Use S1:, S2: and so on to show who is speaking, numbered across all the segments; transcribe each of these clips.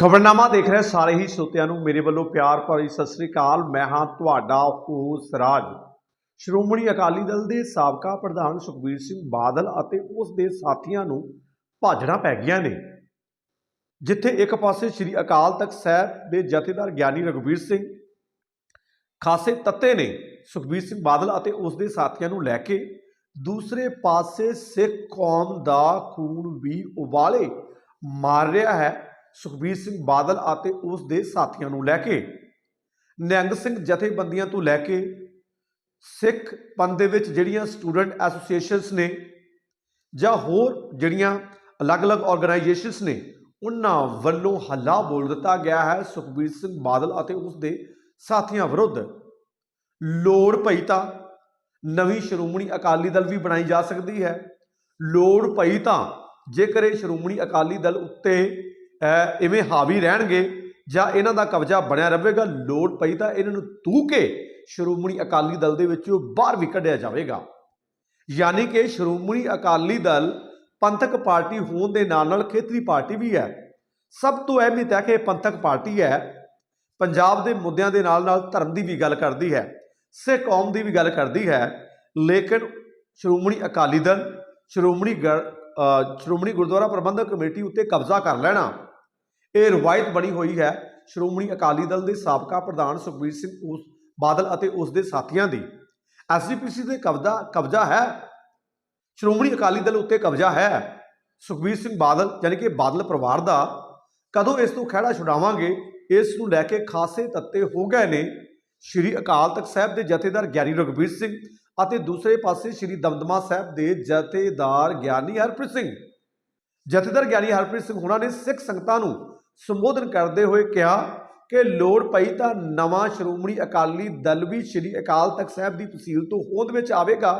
S1: ਖਬਰਨਾਮਾ ਦੇਖ ਰਹੇ ਸਾਰੇ ਹੀ ਸਰੋਤਿਆਂ ਨੂੰ ਮੇਰੇ ਵੱਲੋਂ ਪਿਆਰ ਭਰੀ ਸਤਿ ਸ੍ਰੀ ਅਕਾਲ। ਮੈਂ ਹਾਂ ਤੁਹਾਡਾ ਹੋਸ ਰਾਜ ਸ਼੍ਰੋਮਣੀ ਅਕਾਲੀ ਦਲ ਦੇ ਸਾਬਕਾ ਪ੍ਰਧਾਨ ਸੁਖਬੀਰ ਸਿੰਘ ਬਾਦਲ ਅਤੇ ਉਸ ਦੇ ਸਾਥੀਆਂ ਨੂੰ ਭਾਜਣਾ ਪੈ ਗਈਆਂ ਨੇ। ਜਿੱਥੇ ਇੱਕ ਪਾਸੇ ਸ੍ਰੀ ਅਕਾਲ ਤਖਤ ਸਾਹਿਬ ਦੇ ਜਥੇਦਾਰ ਗਿਆਨੀ ਰਘੁਵੀਰ ਸਿੰਘ ਖਾਸੇ ਤੱਤੇ ਨੇ ਸੁਖਬੀਰ ਸਿੰਘ ਬਾਦਲ ਅਤੇ ਉਸ ਦੇ ਸਾਥੀਆਂ ਨੂੰ ਲੈ ਕੇ, ਦੂਸਰੇ ਪਾਸੇ ਸਿੱਖ ਕੌਮ ਦਾ ਖੂਨ ਵੀ ਉਬਾਲੇ ਮਾਰ ਰਿਹਾ ਹੈ। ਸੁਖਬੀਰ ਸਿੰਘ ਬਾਦਲ ਅਤੇ ਉਸ ਦੇ ਸਾਥੀਆਂ ਨੂੰ ਲੈ ਕੇ, ਨਿਹੰਗ ਸਿੰਘ ਜਥੇਬੰਦੀਆਂ ਤੋਂ ਲੈ ਕੇ, ਸਿੱਖ ਪੰਥ ਦੇ ਵਿੱਚ ਜਿਹੜੀਆਂ ਸਟੂਡੈਂਟ ਐਸੋਸੀਏਸ਼ਨਸ ਨੇ ਜਾਂ ਹੋਰ ਜਿਹੜੀਆਂ ਅਲੱਗ-ਅਲੱਗ ਆਰਗੇਨਾਈਜੇਸ਼ਨਸ ਨੇ, ਉਹਨਾਂ ਵੱਲੋਂ ਹੱਲਾ ਬੋਲ ਦਿੱਤਾ ਗਿਆ ਹੈ ਸੁਖਬੀਰ ਸਿੰਘ ਬਾਦਲ ਅਤੇ ਉਸ ਦੇ ਸਾਥੀਆਂ ਵਿਰੁੱਧ। ਲੋੜ ਪਈ ਤਾਂ ਨਵੀਂ ਸ਼੍ਰੋਮਣੀ ਅਕਾਲੀ ਦਲ ਵੀ ਬਣਾਈ ਜਾ ਸਕਦੀ ਹੈ। ਲੋੜ ਪਈ ਤਾਂ ਜੇਕਰ ਇਹ ਸ਼੍ਰੋਮਣੀ ਅਕਾਲੀ ਦਲ ਉੱਤੇ ਇਵੇਂ ਹਾਵੀ ਰਹਿਣਗੇ ਜਾਂ ਇਹਨਾਂ ਦਾ ਕਬਜ਼ਾ ਬਣਿਆ ਰਹੇਗਾ, ਲੋੜ ਪਈ ਤਾਂ ਇਹਨਾਂ ਨੂੰ ਤੂ ਕੇ ਸ਼੍ਰੋਮਣੀ ਅਕਾਲੀ ਦਲ ਦੇ ਵਿੱਚੋਂ ਬਾਹਰ ਵੀ ਕੱਢਿਆ ਜਾਵੇਗਾ। ਯਾਨੀ ਕਿ ਸ਼੍ਰੋਮਣੀ ਅਕਾਲੀ ਦਲ ਪੰਥਕ ਪਾਰਟੀ ਹੋਣ ਦੇ ਨਾਲ ਨਾਲ ਖੇਤਰੀ ਪਾਰਟੀ ਵੀ ਹੈ। ਸਭ ਤੋਂ ਅਹਿਮੀਅਤ ਹੈ ਕਿ ਇਹ ਪੰਥਕ ਪਾਰਟੀ ਹੈ। ਪੰਜਾਬ ਦੇ ਮੁੱਦਿਆਂ ਦੇ ਨਾਲ ਨਾਲ ਧਰਮ ਦੀ ਵੀ ਗੱਲ ਕਰਦੀ ਹੈ, ਸਿੱਖ ਕੌਮ ਦੀ ਵੀ ਗੱਲ ਕਰਦੀ ਹੈ। ਲੇਕਿਨ ਸ਼੍ਰੋਮਣੀ ਅਕਾਲੀ ਦਲ, ਸ਼੍ਰੋਮਣੀ ਗ- ਸ਼੍ਰੋਮਣੀ ਗੁਰਦੁਆਰਾ ਪ੍ਰਬੰਧਕ ਕਮੇਟੀ ਉੱਤੇ ਕਬਜ਼ਾ ਕਰ ਲੈਣਾ। ਇਹ ਰਵਾਇਤ ਬਣੀ ਹੋਈ ਹੈ ਸ਼੍ਰੋਮਣੀ ਅਕਾਲੀ ਦਲ ਦੇ ਸਾਬਕਾ ਪ੍ਰਧਾਨ ਸੁਖਬੀਰ ਸਿੰਘ ਉਸ ਬਾਦਲ ਅਤੇ ਉਸ ਦੇ ਸਾਥੀਆਂ ਦੀ। ਐਸਜੀਪੀਸੀ ਦੇ ਕਬਜ਼ਾ ਕਬਜ਼ਾ ਹੈ। ਸ਼੍ਰੋਮਣੀ ਅਕਾਲੀ ਦਲ ਉੱਤੇ ਕਬਜ਼ਾ ਹੈ। ਸੁਖਬੀਰ ਸਿੰਘ ਬਾਦਲ ਯਾਨੀ ਕਿ ਬਾਦਲ ਪਰਿਵਾਰ ਦਾ ਕਦੋਂ ਇਸ ਤੋਂ ਖਹਿੜਾ ਛੁਡਾਵਾਂਗੇ, ਇਸ ਨੂੰ ਲੈ ਕੇ ਖਾਸੇ ਤੱਤੇ ਹੋ ਗਏ ਨੇ। ਸ਼੍ਰੀ ਅਕਾਲ ਤਖਤ ਸਾਹਿਬ ਦੇ ਜਥੇਦਾਰ ਗਿਆਨੀ ਰਘਬੀਰ ਸਿੰਘ ਅਤੇ ਦੂਸਰੇ ਪਾਸੇ ਸ਼੍ਰੀ ਦਮਦਮਾ ਸਾਹਿਬ ਦੇ ਜਥੇਦਾਰ ਗਿਆਨੀ ਹਰਪ੍ਰੀਤ ਸਿੰਘ। ਜਥੇਦਾਰ ਗਿਆਨੀ ਹਰਪ੍ਰੀਤ ਸਿੰਘ ਹੁਣਾਂ ਨੇ ਸਿੱਖ ਸੰਗਤਾਂ ਨੂੰ ਸੰਬੋਧਨ ਕਰਦੇ ਹੋਏ ਕਿਹਾ ਕਿ ਲੋੜ ਪਈ ਤਾਂ ਨਵਾਂ ਸ਼੍ਰੋਮਣੀ ਅਕਾਲੀ ਦਲ ਵੀ ਸ਼੍ਰੀ ਅਕਾਲ ਤਖਤ ਸਾਹਿਬ ਦੀ ਤਹਿਸੀਲ ਤੋਂ ਹੋਂਦ ਵਿੱਚ ਆਵੇਗਾ।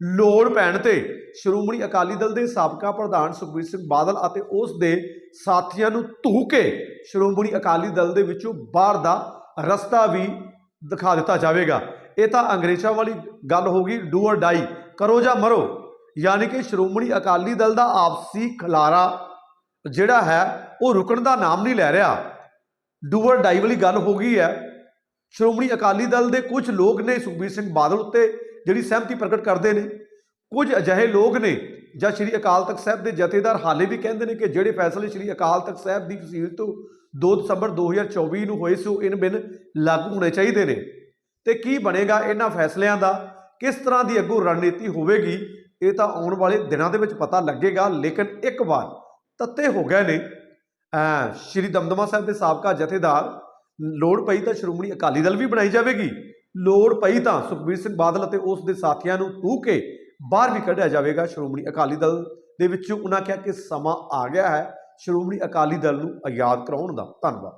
S1: ਲੋੜ ਪੈਣ ਤੇ ਸ਼੍ਰੋਮਣੀ ਅਕਾਲੀ ਦਲ ਦੇ ਸਾਬਕਾ ਪ੍ਰਧਾਨ ਸੁਖਬੀਰ ਸਿੰਘ ਬਾਦਲ ਅਤੇ ਉਸ ਦੇ ਸਾਥੀਆਂ ਨੂੰ ਧੂ ਕੇ ਸ਼੍ਰੋਮਣੀ ਅਕਾਲੀ ਦਲ ਦੇ ਵਿੱਚੋਂ ਬਾਹਰ ਦਾ ਰਸਤਾ ਵੀ ਦਿਖਾ ਦਿੱਤਾ ਜਾਵੇਗਾ। ਇਹ ਤਾਂ ਅੰਗਰੇਜ਼ਾਂ ਵਾਲੀ ਗੱਲ ਹੋ ਗਈ, ਡੂ অর ਡਾਈ ਕਰੋ ਜਾਂ ਮਰੋ, ਯਾਨੀ ਕਿ ਸ਼੍ਰੋਮਣੀ ਅਕਾਲੀ ਦਲ ਦਾ ਆਪਸੀ ਖਲਾਰਾ ਜਿਹੜਾ ਹੈ, ਉਹ ਰੁਕਣ ਦਾ ਨਾਮ ਨਹੀਂ ਲੈ ਰਿਹਾ। ਡੂਅਰ অর ਡਾਈ ਵਾਲੀ ਗੱਲ ਹੋ ਗਈ ਹੈ। ਸ਼੍ਰੋਮਣੀ ਅਕਾਲੀ ਦਲ ਦੇ ਕੁਝ ਲੋਕ ਨੇ ਸੁਖਬੀਰ ਸਿੰਘ ਬਾਦਲ ਉੱਤੇ, ਜਿਹੜੀ ਸਹਿਮਤੀ ਪ੍ਰਗਟ ਕਰਦੇ ਨੇ। ਕੁਝ ਅਜਿਹੇ ਲੋਕ ਨੇ, ਜਾਂ ਸ਼੍ਰੀ ਅਕਾਲ ਤਖਤ ਸਾਹਿਬ ਦੇ ਜਥੇਦਾਰ ਹਾਲੇ ਵੀ ਕਹਿੰਦੇ ਨੇ ਕਿ ਜਿਹੜੇ ਫੈਸਲੇ ਸ਼੍ਰੀ ਅਕਾਲ ਤਖਤ ਸਾਹਿਬ ਦੀ ਫਸੀਲ ਤੋਂ 2 ਦਸੰਬਰ 2024 ਨੂੰ ਹੋਏ ਸੀ, ਉਹ ਇਨ ਬਿਨ ਲਾਗੂ ਹੋਣੇ ਚਾਹੀਦੇ ਨੇ। ਤੇ ਕੀ ਬਣੇਗਾ ਇਹਨਾਂ ਫੈਸਲਿਆਂ ਦਾ? ਕਿਸ ਤਰ੍ਹਾਂ ਦੀ ਅੱਗੋਂ ਰਣਨੀਤੀ ਹੋਵੇਗੀ? ਇਹ ਤਾਂ ਆਉਣ ਵਾਲੇ ਦਿਨਾਂ ਦੇ ਵਿੱਚ ਪਤਾ ਲੱਗੇਗਾ, ਲੇਕਿਨ ਇੱਕ ਵਾਰ ਤੱਤੇ ਹੋ ਗਏ ਨੇ। ਸ਼੍ਰੀ ਦਮਦਮਾ ਸਾਹਿਬ ਦੇ ਸਾਬਕਾ ਜਥੇਦਾਰ, ਲੋੜ ਪਈ ਤਾਂ ਸ਼੍ਰੋਮਣੀ ਅਕਾਲੀ ਦਲ ਵੀ ਬਣਾਈ ਜਾਵੇਗੀ। ਲੋੜ ਪਈ ਤਾਂ ਸੁਖਬੀਰ ਸਿੰਘ ਬਾਦਲ ਅਤੇ ਉਸ ਦੇ ਸਾਥੀਆਂ ਨੂੰ ਤੂ ਕੇ ਬਾਹਰ ਵੀ ਕੱਢਿਆ ਜਾਵੇਗਾ ਸ਼੍ਰੋਮਣੀ ਅਕਾਲੀ ਦਲ ਦੇ ਵਿੱਚੋਂ। ਉਹਨਾਂ ਕਿਹਾ ਕਿ ਸਮਾਂ ਆ ਗਿਆ ਹੈ ਸ਼੍ਰੋਮਣੀ ਅਕਾਲੀ ਦਲ ਨੂੰ ਆਜ਼ਾਦ ਕਰਾਉਣ ਦਾ। ਧੰਨਵਾਦ।